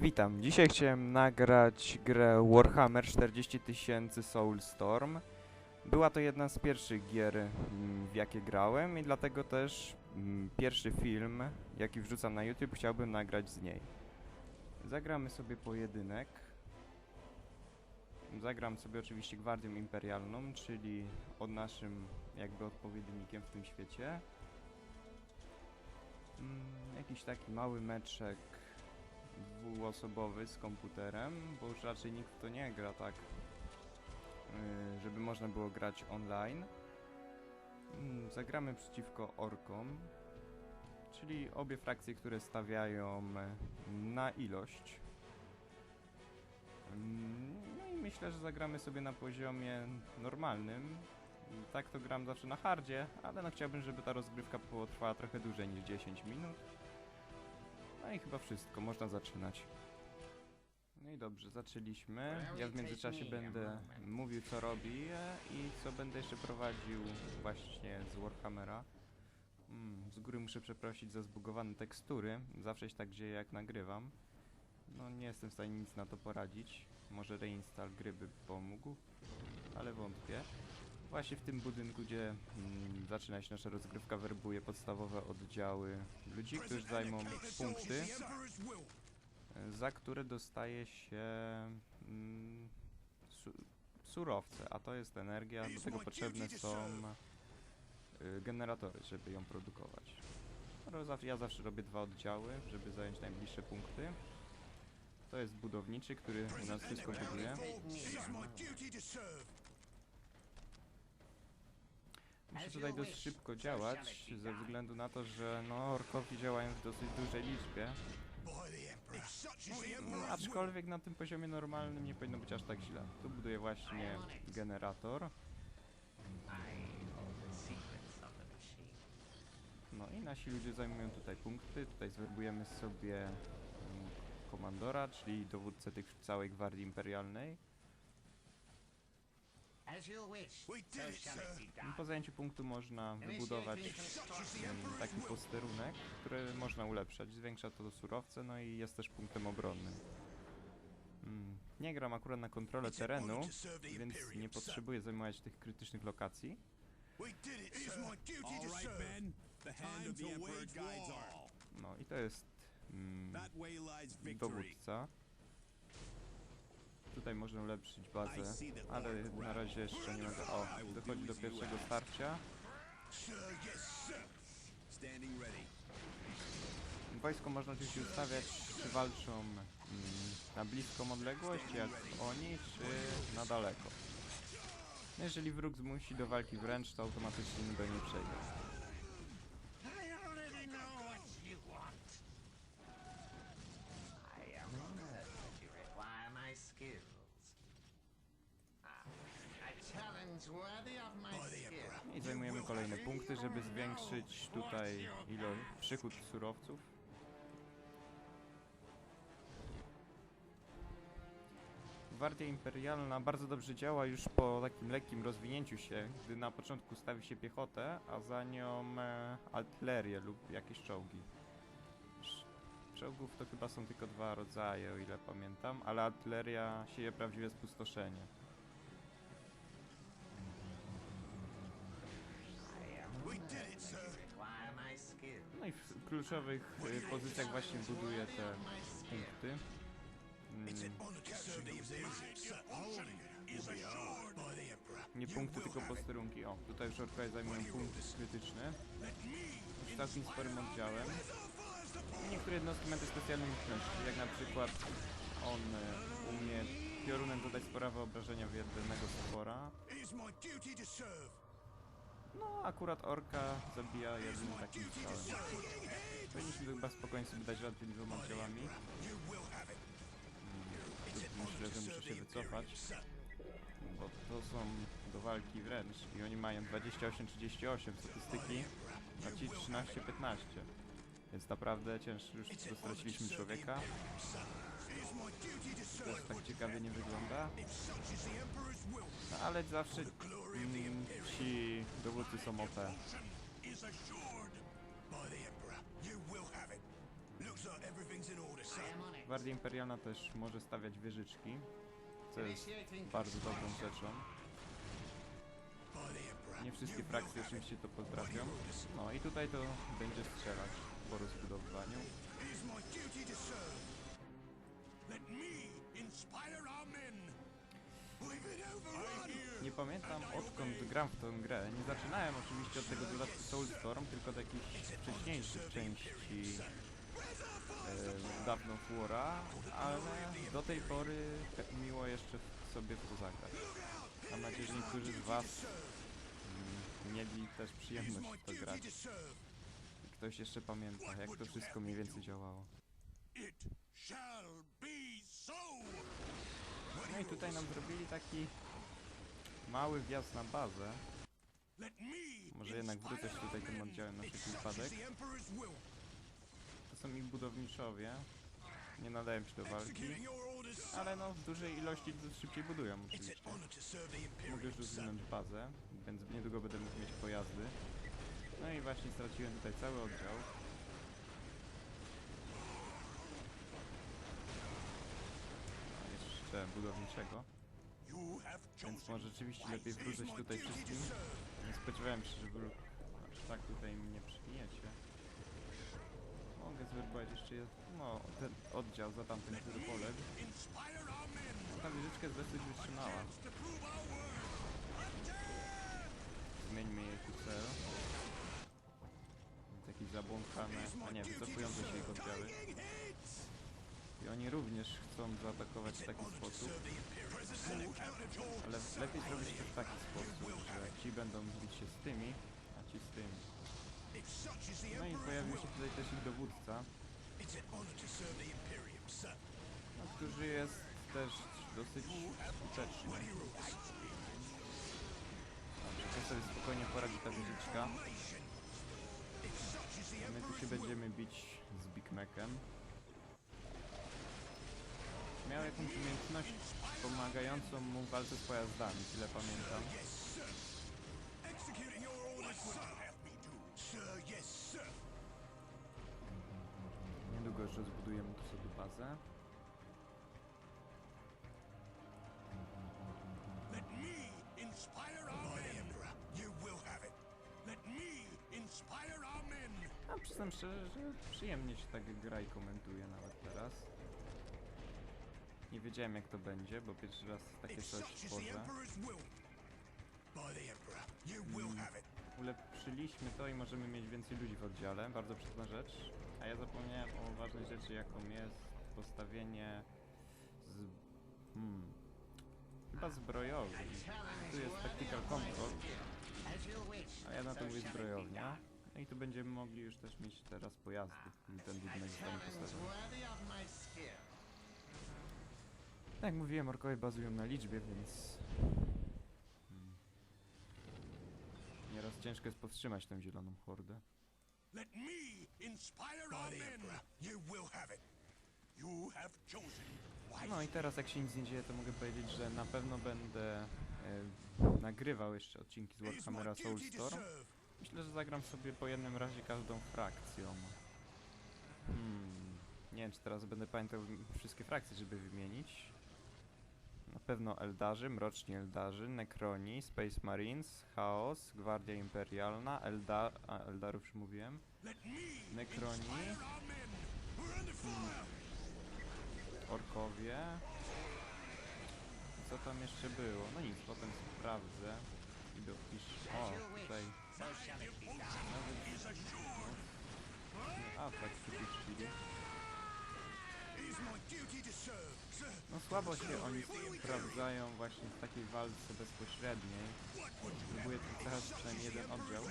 Witam. Dzisiaj chciałem nagrać grę Warhammer 40 000 Soulstorm. Była to jedna z pierwszych gier, mm, w jakie grałem i dlatego też mm, pierwszy film, jaki wrzucam na YouTube, chciałbym nagrać z niej. Zagramy sobie pojedynek. Zagram sobie oczywiście Gwardią Imperialną, czyli od naszym jakby odpowiednikiem w tym świecie. Mm, jakiś taki mały meczek dwuosobowy z komputerem, bo już raczej nikt to nie gra tak, yy, żeby można było grać online. Mm, Zagramy przeciwko orkom, czyli obie frakcje, które stawiają e, na ilość. Mm, No i myślę, że zagramy sobie na poziomie normalnym. Tak to gram zawsze na hardzie, ale no chciałbym, żeby ta rozgrywka potrwała trochę dłużej niż 10 minut. No i chyba wszystko, można zaczynać. No i dobrze, zaczęliśmy. Ja w międzyczasie będę mówił co robię i co będę jeszcze prowadził właśnie z Warhammera. Mm, z góry muszę przeprosić za zbugowane tekstury. Zawsze się tak dzieje jak nagrywam. No nie jestem w stanie nic na to poradzić. Może reinstall gry by pomógł, ale wątpię. Właśnie w tym budynku, gdzie mm, zaczyna się nasza rozgrywka, werbuje podstawowe oddziały ludzi, którzy zajmą punkty, za które dostaje się mm, su surowce, a to jest energia, do tego potrzebne są y, generatory, żeby ją produkować. No, Ja zawsze robię dwa oddziały, żeby zająć najbliższe punkty. To jest budowniczy, który u nas wszystko buduje. Muszę tutaj dość szybko działać, ze względu na to, że no, orkowie działają w dosyć dużej liczbie. Mm, Aczkolwiek na tym poziomie normalnym nie powinno być aż tak źle. Tu buduję właśnie generator. No i nasi ludzie zajmują tutaj punkty. Tutaj zwerbujemy sobie mm, komandora, czyli dowódcę tych całej gwardii imperialnej. Po zajęciu punktu można wybudować mm, taki posterunek, który można ulepszać. Zwiększa to surowce, no i jest też punktem obronnym. Mm, Nie gram akurat na kontrolę terenu, więc nie potrzebuję zajmować tych krytycznych lokacji. No i to jest mm, dowódca. Tutaj można ulepszyć bazę, ale na razie jeszcze nie mogę. O, dochodzi do pierwszego starcia. Wojsko można oczywiście ustawiać, czy walczą mm, na bliską odległość, jak oni, czy na daleko. No jeżeli wróg zmusi do walki wręcz, to automatycznie do niej przejdzie. I zajmujemy kolejne punkty, żeby zwiększyć tutaj ilo przychód surowców. Gwardia Imperialna bardzo dobrze działa już po takim lekkim rozwinięciu się, gdy na początku stawi się piechotę, a za nią e, artylerię lub jakieś czołgi. Czołgów to chyba są tylko dwa rodzaje, o ile pamiętam, ale artyleria sieje prawdziwe spustoszenie. Kluczowych y, pozycjach właśnie buduje te punkty. Mm, nie punkty, tylko posterunki. O, tutaj już orkowie zajmują punkt krytyczny. Już całkiem sporym oddziałem. I Niektóre jednostki mają też specjalne umiejętności, jak na przykład on y, umie piorunem dodać spore obrażenia w jednego stwora. It is my duty to serve. No, akurat orka zabija jednym takim strzałem. Powinniśmy chyba spokojnie sobie dać radę tymi dwoma have it. Myślę, że muszę się wycofać, bo to są do walki wręcz i oni mają 28-38 statystyki, a ci 13-15. Więc naprawdę ciężko, już straciliśmy człowieka. To tak ciekawie nie wygląda. No ale zawsze mm, ci dowódcy są OP. Gwardia Imperialna też może stawiać wieżyczki, co jest bardzo dobrą rzeczą. Nie wszystkie frakcje oczywiście to potrafią. No i tutaj to będzie strzelać po inspire Nie pamiętam odkąd gram w tę grę. Nie zaczynałem oczywiście od tego dodatku Soulstorm, tylko od jakichś wcześniejszych części e, dawno War'a, ale do tej pory miło jeszcze sobie w to zagrać. Mam nadzieję, że niektórzy z Was mm, mieli też przyjemność w to grać. ktoś jeszcze pamięta, jak to wszystko mniej więcej działało. It i tutaj nam zrobili taki mały wjazd na bazę. Może jednak wrócę się tutaj tym oddziałem na is wypadek. To są ich budowniczowie. Nie nadają się do walki. Ale no w dużej ilości szybciej budują oczywiście. Mogę już rozwinąć bazę, więc niedługo będę mógł mieć pojazdy. No i właśnie straciłem tutaj cały oddział. A jeszcze budowniczego, więc może rzeczywiście lepiej wrócić tutaj wszystkim. Nie spodziewałem się, że wy aż tak tutaj mnie przyjmiecie. Mogę zwerbować jeszcze jest, no, ten oddział za tamten, który poległ. Ta wieżyczka jest dosyć wytrzymała. Zmieńmy jej tu cel. Jakieś zabłąkane, a nie, wycofujące się ich oddziały. I oni również chcą zaatakować w taki sposób, ale lepiej zrobić to w taki sposób, że ci będą bić się z tymi, a ci z tymi. No i pojawił się tutaj też ich dowódca, no, który jest też dosyć skuteczny. Dobrze, to sobie spokojnie poradzi ta wieżyczka. My tu się będziemy bić z Big Macem. Miał jakąś umiejętność pomagającą mu w walce z pojazdami, tyle pamiętam. Niedługo już rozbudujemy tu sobie bazę. Let me inspire our men. You will have it. Let me inspire our men. A przyznam szczerze, że przyjemnie się tak gra i komentuje nawet teraz. Nie wiedziałem jak to będzie, bo pierwszy raz takie coś have it. Ulepszyliśmy to i możemy mieć więcej ludzi w oddziale, bardzo przyjemna rzecz. A ja zapomniałem o ważnej rzeczy jaką jest postawienie z... Hmm, chyba zbrojowy. Tu jest tactical wish, a ja na to mówię zbrojownia. No i tu będziemy mogli już też mieć teraz pojazdy, ten budynek zostanie postawiony. Tak jak mówiłem, orkowie bazują na liczbie, więc... Hmm. Nieraz ciężko jest powstrzymać tę zieloną hordę. Let me inspire our men. You will have it. You have chosen. No i teraz jak się nic nie dzieje, to mogę powiedzieć, że na pewno będę e, nagrywał jeszcze odcinki z Warhammera Soulstorm. Myślę, że zagram sobie po jednym razie każdą frakcją. Hmm. Nie wiem, czy teraz będę pamiętał wszystkie frakcje, żeby wymienić. Na pewno Eldarzy, Mroczni Eldarzy, Necroni, Space Marines, Chaos, Gwardia Imperialna, Elda a, Eldarów już mówiłem, Necroni. Orkowie. Co tam jeszcze było? No nic, potem sprawdzę. I dopisz. O, tutaj nawet Is assured. atak przypuścili. No słabo się oni sprawdzają właśnie w takiej walce bezpośredniej. Próbuję tu teraz przynajmniej jeden oddział.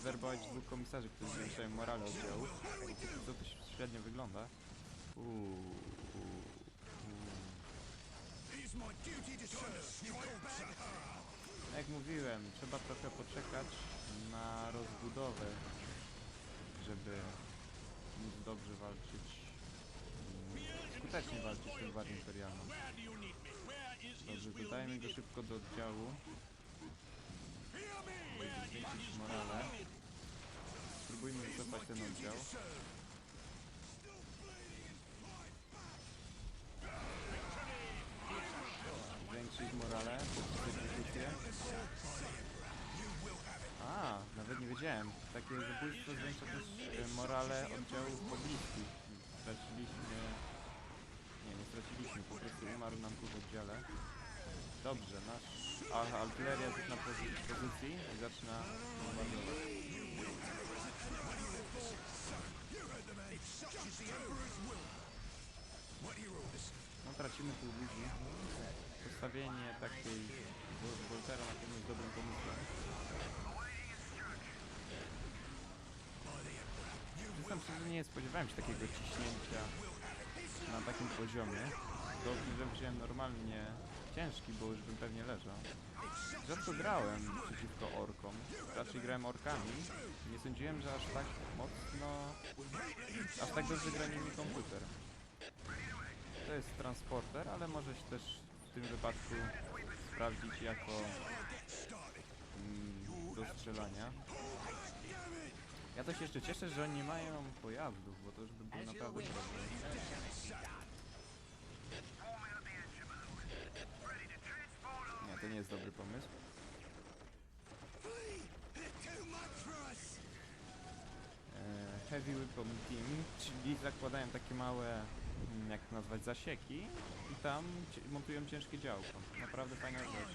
Zwerbować dwóch komisarzy, którzy zwiększają morale oddziału. Co to średnio wygląda. Uuu, uuu, uuu. Jak mówiłem, trzeba trochę poczekać na rozbudowę, żeby móc dobrze walczyć, skutecznie walczy z tą gwardii imperialną. Dobrze, dodajmy go szybko do oddziału. Morale. Spróbujmy wycofać ten oddział. Zwiększyć morale poprzez. A, nawet nie wiedziałem. Takie zabójstwo zwiększa też e, morale oddziałów pobliskich. Zaczęliśmy Straciliśmy, po prostu umarł nam tu w oddziale. Dobrze, nasz a, artyleria jest na pozy pozycji i zaczyna bombardować. No tracimy pół ludzi. Postawienie takiej Woltera na pewno jest dobrym pomysłem. Przyznam szczerze, nie spodziewałem się takiego ciśnięcia na takim poziomie. Dobrze, że wziąłem normalnie ciężki, bo już bym pewnie leżał. Rzadko grałem przeciwko orkom. Raczej grałem orkami. Nie sądziłem, że aż tak mocno... Aż tak dobrze gra nimi komputer. To jest transporter, ale może się też w tym wypadku sprawdzić jako mm, do strzelania. Ja to się jeszcze cieszę, że oni mają pojazdów, bo to już by był naprawdę problem. Nie, to nie jest dobry pomysł. E, Heavy Weapon Team, czyli zakładają takie małe, mm, jak to nazwać, zasieki i tam montują ciężkie działko. Naprawdę fajna rzecz.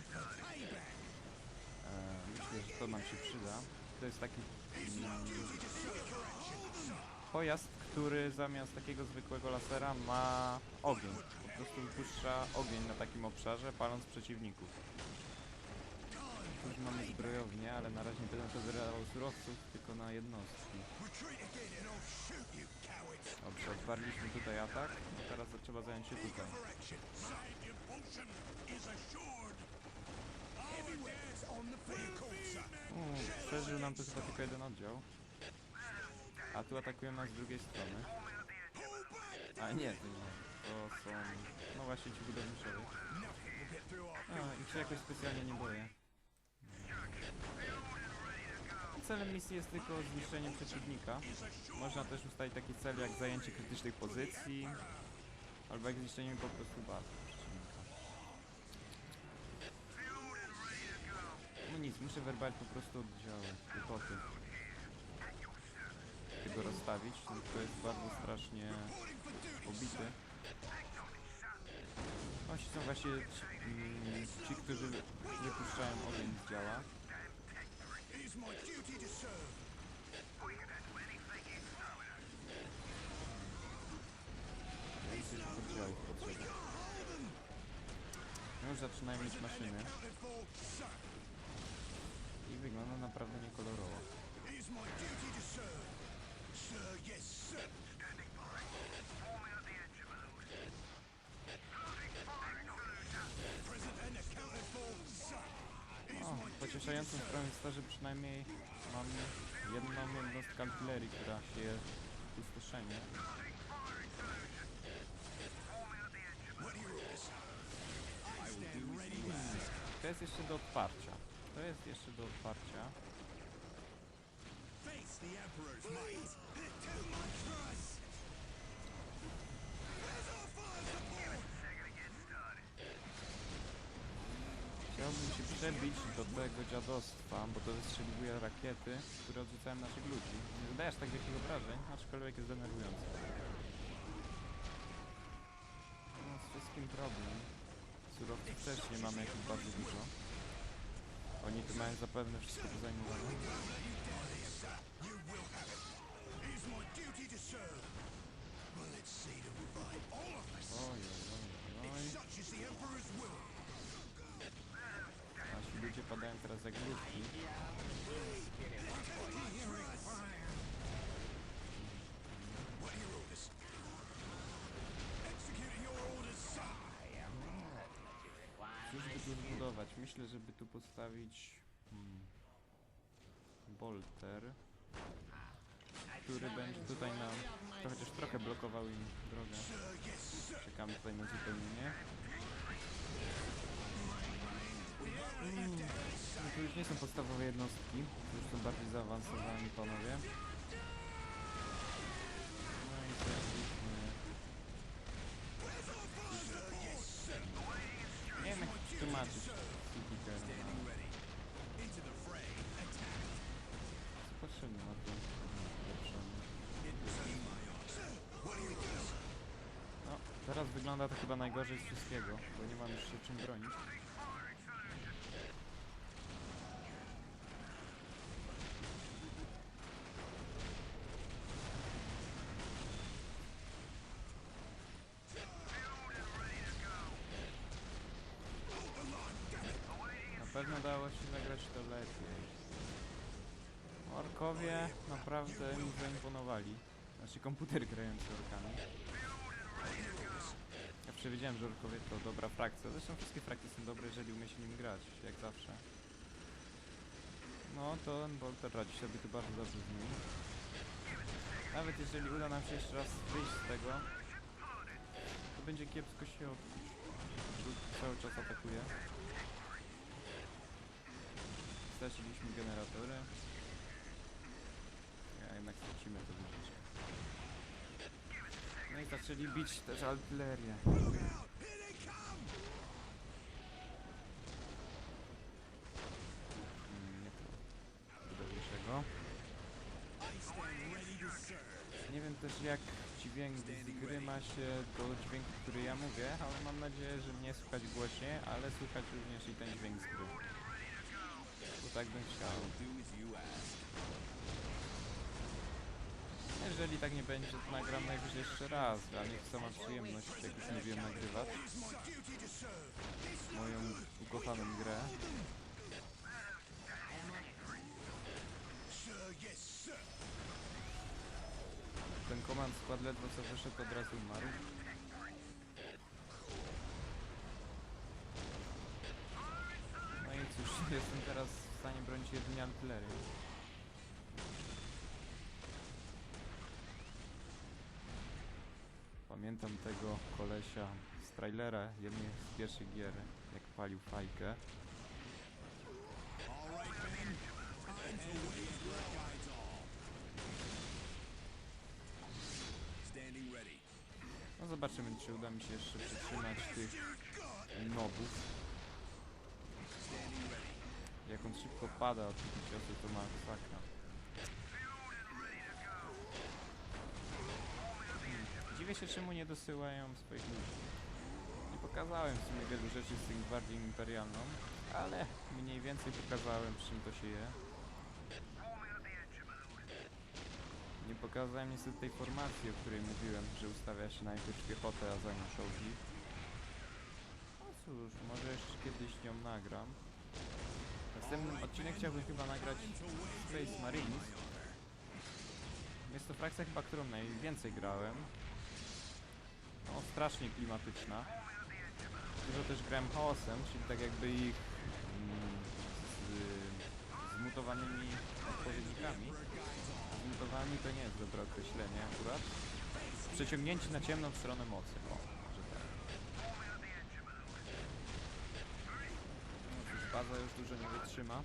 E, myślę, że to nam się przyda. To jest taki pojazd, który zamiast takiego zwykłego lasera ma ogień. Po prostu wypuszcza ogień na takim obszarze, paląc przeciwników. Tu mamy zbrojownię, ale na razie nie będę to wydawał surowców, tylko na jednostki. Dobrze, otwarliśmy tutaj atak, teraz trzeba zająć się tutaj. Uuu, przeżył nam tu chyba tylko jeden oddział. A tu atakują nas z drugiej strony. A nie, to nie. To są... No właśnie ci budowniczowie. A, ich się jakoś specjalnie nie boję. Celem misji jest tylko zniszczenie przeciwnika. Można też ustalić taki cel jak zajęcie krytycznych pozycji, albo jak zniszczenie po prostu bazy przeciwnika. No nic, muszę werbać po prostu oddziały, głupoty. Tego rozstawić, no to jest bardzo strasznie pobity. Oni są właśnie ci, mm, ci którzy wypuszczają ogień z działa. Potrzeba. No Już zaczynają mieć maszyny. I wygląda naprawdę niekolorowo. O, pocieszającą sprawą jest to, że przynajmniej mamy jedną jednostkę artylerii, która sieje pustoszenie. To jest jeszcze do otwarcia. To jest jeszcze do otwarcia. Face the Emperor's might. Too much for us. Where's our fire support? Chciałbym się przebić do tego dziadostwa, bo to wystrzeliwuje rakiety, które odrzucają naszych ludzi. Nie zadaje aż tak wielkich obrażeń, aczkolwiek jest denerwujące. No, z wszystkim problem. Surowców też nie mamy jakoś bardzo dużo. Oni tu mają zapewne wszystko pozajmowane. You will have it. It is my duty to Myślę, żeby tu postawić... Hmm, bolter, który będzie tutaj nam chociaż trochę blokował im drogę. Czekamy tutaj na zupełnienie. Mm, to już nie są podstawowe jednostki, to już są bardziej zaawansowani panowie. No i. Nie wiem jak to tłumaczyć. Wygląda to chyba najgorzej z wszystkiego, bo nie mam już się czym bronić. Na pewno dało się zagrać to lepiej. Orkowie naprawdę mi zaimponowali. Znaczy komputer grający orkami. Ja przewidziałem, że orkowie to dobra frakcja. Zresztą wszystkie frakcje są dobre, jeżeli umie się nim grać, jak zawsze. No to Bolter radzi sobie tu bardzo dobrze z nimi. Nawet jeżeli uda nam się jeszcze raz wyjść z tego, to będzie kiepsko się cały czas atakuje. Straciliśmy generatory. Ja jednak stracimy to widzicie. No i zaczęli bić też artylerię. Mm, Nie. Nie wiem też jak dźwięk z gry ma się do dźwięku, który ja mówię, ale mam nadzieję, że mnie słychać głośniej, ale słychać również i ten dźwięk z gry. Bo tak bym chciał. Do as you ask. Jeżeli tak nie będzie, to nagram najwyżej jeszcze raz. Dla mnie to sama przyjemność, jak już nagrywać to serve. This moją ukochaną grę. Ten command skład ledwo co wyszedł, od razu umarł. No i cóż, jestem teraz w stanie bronić jedynie artylerią. Pamiętam tego kolesia z trailera jednej z pierwszych gier, jak palił fajkę. No zobaczymy, czy uda mi się jeszcze przytrzymać tych nobów. Jak on szybko pada od tych ciosów, to masakra. Hmm. Dziwię się, czemu nie dosyłają swoich ludzi. Nie pokazałem w sumie wielu rzeczy z tych Gwardią Imperialną, ale mniej więcej pokazałem, czym to się je. Nie pokazałem niestety tej formacji, o której mówiłem, że ustawia się najpierw piechotę, a za nią czołgi. No cóż, może jeszcze kiedyś nią nagram. Następny odcinek chciałbym chyba nagrać Space Marines. Jest to frakcja chyba, którą najwięcej grałem. No, strasznie klimatyczna. Dużo też grałem chaosem, czyli tak jakby ich mm, z zmutowanymi odpowiednikami. Zmutowani to nie jest dobre określenie akurat. Przeciągnięci na ciemną stronę mocy. O, może tak. No cóż, baza już dużo nie wytrzyma.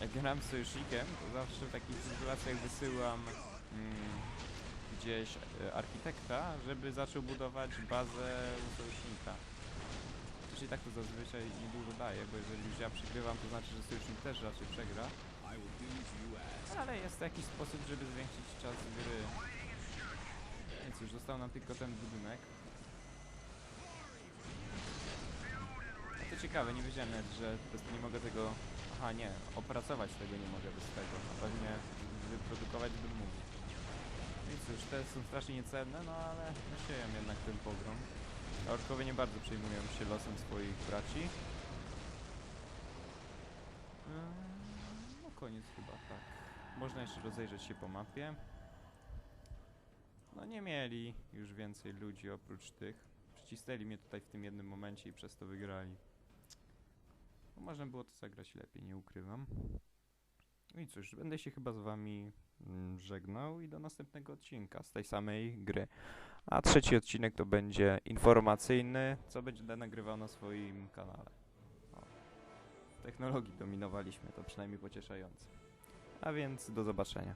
Jak gram sojusznikiem, to zawsze w takich sytuacjach wysyłam mm, gdzieś e, architekta, żeby zaczął budować bazę u sojusznika. Czyli tak to zazwyczaj niedużo daje, bo jeżeli już ja przegrywam, to znaczy, że sojusznik też raczej przegra. I. Ale jest to jakiś sposób, żeby zwiększyć czas gry. Więc już został nam tylko ten budynek. To ciekawe, nie wiedziałem nawet, że po prostu nie mogę tego... Aha, nie, opracować tego nie mogę bez tego. A pewnie wyprodukować bym mógł. No i cóż, te są strasznie niecenne, no ale sieją jednak ten pogrom. Orkowie nie bardzo przejmują się losem swoich braci. Eee, No koniec chyba, tak. Można jeszcze rozejrzeć się po mapie. No nie mieli już więcej ludzi oprócz tych. Przycisnęli mnie tutaj w tym jednym momencie i przez to wygrali. No, można było to zagrać lepiej, nie ukrywam. No i cóż, będę się chyba z wami mm, żegnał i do następnego odcinka z tej samej gry. A trzeci odcinek to będzie informacyjny, co będę nagrywał na swoim kanale. O. Technologii dominowaliśmy, to przynajmniej pocieszające. A więc do zobaczenia.